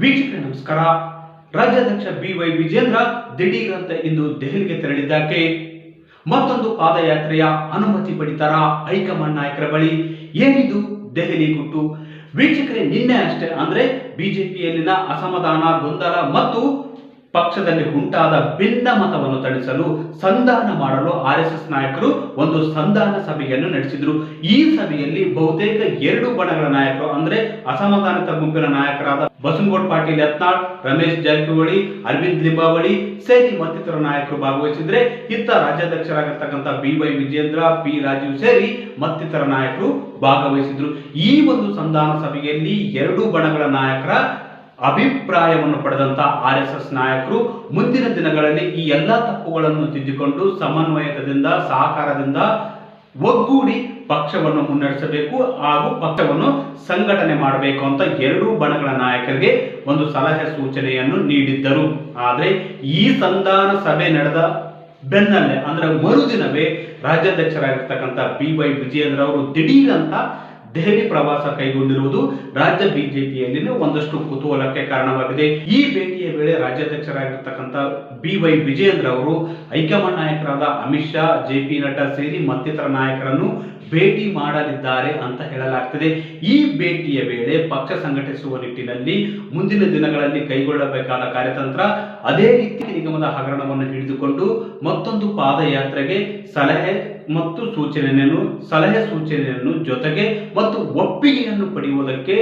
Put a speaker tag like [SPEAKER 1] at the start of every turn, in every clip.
[SPEAKER 1] ವೀಕ್ಷಕರೇ, ನಮಸ್ಕಾರ. ರಾಜ್ಯಾಧ್ಯಕ್ಷ ಬಿ ವೈ ವಿಜೇಂದ್ರ ದಿಢೀರಂತೆ ಇಂದು ದೆಹಲಿಗೆ ತೆರಳಿದ್ದಕ್ಕೆ ಮತ್ತೊಂದು ಪಾದಯಾತ್ರೆಯ ಅನುಮತಿ ಪಡಿತಾರ ಹೈಕಮಾಂಡ್ ನಾಯಕರ ಬಳಿ ಏನಿದು ದೆಹಲಿ ಗುಟ್ಟು? ವೀಕ್ಷಕರೇ, ನಿನ್ನೆ ಅಷ್ಟೇ, ಅಂದ್ರೆ ಬಿಜೆಪಿಯಲ್ಲಿನ ಅಸಮಾಧಾನ, ಗೊಂದಲ ಮತ್ತು ಪಕ್ಷದಲ್ಲಿ ಉಂಟಾದ ಭಿನ್ನ ಮತವನ್ನು ತಣಿಸಲು ಸಂಧಾನ ಮಾಡಲು ಆರ್ ಎಸ್ ಎಸ್ ನಾಯಕರು ಒಂದು ಸಂಧಾನ ಸಭೆಯನ್ನು ನಡೆಸಿದ್ರು. ಈ ಸಭೆಯಲ್ಲಿ ಬಹುತೇಕ ಎರಡು ಬಣಗಳ ನಾಯಕರು, ಅಂದ್ರೆ ಅಸಮಾಧಾನಿತ ಗುಂಪಿನ ನಾಯಕರಾದ ಬಸನಗೌಡ ಪಾಟೀಲ್ ಯತ್ನಾಳ್, ರಮೇಶ್ ಜಾರಕಿಹೊಳಿ, ಅರವಿಂದ್ ಲಿಂಬಾವಳಿ ಸೇರಿ ಮತ್ತಿತರ ನಾಯಕರು ಭಾಗವಹಿಸಿದ್ರೆ ಇತ್ತ ರಾಜ್ಯಾಧ್ಯಕ್ಷರಾಗಿರ್ತಕ್ಕಂಥ B Y Vijendra P Rajeev ಸೇರಿ ಮತ್ತಿತರ ನಾಯಕರು ಭಾಗವಹಿಸಿದ್ರು. ಈ ಒಂದು ಸಂಧಾನ ಸಭೆಯಲ್ಲಿ ಎರಡು ಬಣಗಳ ನಾಯಕರ ಅಭಿಪ್ರಾಯವನ್ನು ಪಡೆದಂತ ಆರ್ ಎಸ್ ನಾಯಕರು ಮುಂದಿನ ದಿನಗಳಲ್ಲಿ ಈ ಎಲ್ಲ ತಪ್ಪುಗಳನ್ನು ತಿದ್ದಿಕೊಂಡು ಸಮನ್ವಯತದಿಂದ ಸಹಕಾರದಿಂದ ಒಗ್ಗೂಡಿ ಪಕ್ಷವನ್ನು ಮುನ್ನಡೆಸಬೇಕು ಹಾಗೂ ಪಕ್ಷವನ್ನು ಸಂಘಟನೆ ಮಾಡಬೇಕು ಅಂತ ಎರಡೂ ಬಣಗಳ ನಾಯಕರಿಗೆ ಒಂದು ಸಲಹೆ ಸೂಚನೆಯನ್ನು ನೀಡಿದ್ದರು. ಆದರೆ ಈ ಸಂಧಾನ ಸಭೆ ನಡೆದ ಬೆನ್ನಲ್ಲೇ, ಅಂದ್ರೆ ಮರುದಿನವೇ ರಾಜ್ಯಾಧ್ಯಕ್ಷರಾಗಿರ್ತಕ್ಕಂಥ ಬಿ ವೈ ವಿಜಯೇಂದ್ರ ಅವರು ದಿಢೀರಂತ ದೆಹಲಿ ಪ್ರವಾಸ ಕೈಗೊಂಡಿರುವುದು ರಾಜ್ಯ ಬಿಜೆಪಿಯಲ್ಲಿನ ಒಂದಷ್ಟು ಕುತೂಹಲಕ್ಕೆ ಕಾರಣವಾಗಿದೆ. ಈ ಭೇಟಿಯ ವೇಳೆ ರಾಜ್ಯಾಧ್ಯಕ್ಷರಾಗಿರ್ತಕ್ಕಂಥ ಬಿ ವೈ ವಿಜಯೇಂದ್ರ ಅವರು ಹೈಕಮಾಂಡ್ ನಾಯಕರಾದ ಅಮಿತ್ ಶಾ, ಜೆ ಪಿ ನಡ್ಡಾ ಸೇರಿ ಮತ್ತಿತರ ನಾಯಕರನ್ನು ಭೇಟಿ ಮಾಡಲಿದ್ದಾರೆ ಅಂತ ಹೇಳಲಾಗ್ತಿದೆ. ಈ ಭೇಟಿಯ ವೇಳೆ ಪಕ್ಷ ಸಂಘಟಿಸುವ ನಿಟ್ಟಿನಲ್ಲಿ ಮುಂದಿನ ದಿನಗಳಲ್ಲಿ ಕೈಗೊಳ್ಳಬೇಕಾದ ಕಾರ್ಯತಂತ್ರ ಅದೇ ರೀತಿ ನಿಗಮದ ಹಗರಣವನ್ನು ಹಿಡಿದುಕೊಂಡು ಮತ್ತೊಂದು ಪಾದಯಾತ್ರೆಗೆ ಸಲಹೆ ಮತ್ತು ಸೂಚನೆಯನ್ನು, ಸಲಹೆ ಸೂಚನೆಯನ್ನು ಜೊತೆಗೆ ಮತ್ತು ಒಪ್ಪಿಗೆಯನ್ನು ಪಡೆಯುವುದಕ್ಕೆ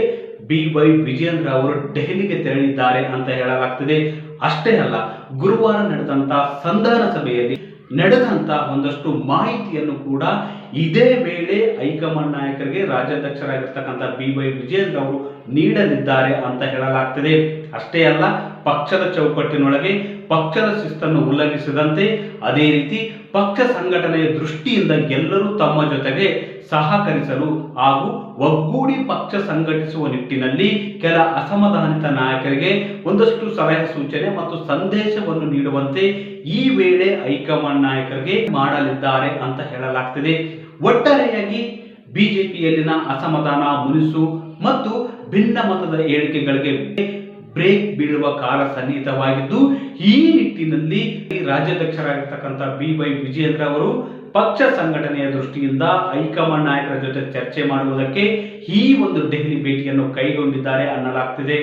[SPEAKER 1] ಬಿ ವೈ ವಿಜೇಂದ್ರ ಅವರು ದೆಹಲಿಗೆ ತೆರಳಿದ್ದಾರೆ ಅಂತ ಹೇಳಲಾಗ್ತದೆ. ಅಷ್ಟೇ ಅಲ್ಲ, ಗುರುವಾರ ನಡೆದಂತಹ ಸಂಧಾನ ಸಭೆಯಲ್ಲಿ ನಡೆದಂತ ಒಂದಷ್ಟು ಮಾಹಿತಿಯನ್ನು ಕೂಡ ಇದೇ ವೇಳೆ ಹೈಕಮಾಂಡ್ ನಾಯಕರಿಗೆ ರಾಜ್ಯಾಧ್ಯಕ್ಷರಾಗಿರ್ತಕ್ಕಂಥ ಬಿ ವೈ ವಿಜೇಂದ್ರ ಅವರು ನೀಡಲಿದ್ದಾರೆ ಅಂತ ಹೇಳಲಾಗ್ತದೆ. ಅಷ್ಟೇ ಅಲ್ಲ ಪಕ್ಷದ ಚೌಕಟ್ಟಿನೊಳಗೆ ಪಕ್ಷದ ಶಿಸ್ತನ್ನು ಉಲ್ಲಂಘಿಸಿದಂತೆ ಅದೇ ರೀತಿ ಪಕ್ಷ ಸಂಘಟನೆಯ ದೃಷ್ಟಿಯಿಂದ ಎಲ್ಲರೂ ತಮ್ಮ ಜೊತೆಗೆ ಸಹಕರಿಸಲು ಹಾಗೂ ಒಗ್ಗೂಡಿ ಪಕ್ಷ ಸಂಘಟಿಸುವ ನಿಟ್ಟಿನಲ್ಲಿ ಕೆಲ ಅಸಮಾಧಾನಿತ ನಾಯಕರಿಗೆ ಒಂದಷ್ಟು ಸಲಹೆ ಸೂಚನೆ ಮತ್ತು ಸಂದೇಶವನ್ನು ನೀಡುವಂತೆ ಈ ವೇಳೆ ಹೈಕಮಾಂಡ್ ನಾಯಕರಿಗೆ ಮಾಡಲಿದ್ದಾರೆ ಅಂತ ಹೇಳಲಾಗ್ತಿದೆ. ಒಟ್ಟಾರೆಯಾಗಿ ಬಿಜೆಪಿಯಲ್ಲಿನ ಅಸಮಾಧಾನ, ಮುನಿಸು ಮತ್ತು ಭಿನ್ನ ಮತದ ಹೇಳಿಕೆಗಳಿಗೆ ಬ್ರೇಕ್ ಬೀಳುವ ಕಾಲ ಸನ್ನಿಹಿತವಾಗಿದ್ದು, ಈ ನಿಟ್ಟಿನಲ್ಲಿ ರಾಜ್ಯಾಧ್ಯಕ್ಷರಾಗಿರ್ತಕ್ಕಂಥ ಬಿ ವೈ ವಿಜಯೇಂದ್ರ ಅವರು ಪಕ್ಷ ಸಂಘಟನೆಯ ದೃಷ್ಟಿಯಿಂದ ಹೈಕಮಾಂಡ್ ನಾಯಕರ ಜೊತೆ ಚರ್ಚೆ ಮಾಡುವುದಕ್ಕೆ ಈ ಒಂದು ದೆಹಲಿ ಭೇಟಿಯನ್ನು ಕೈಗೊಂಡಿದ್ದಾರೆ ಅನ್ನಲಾಗ್ತಿದೆ.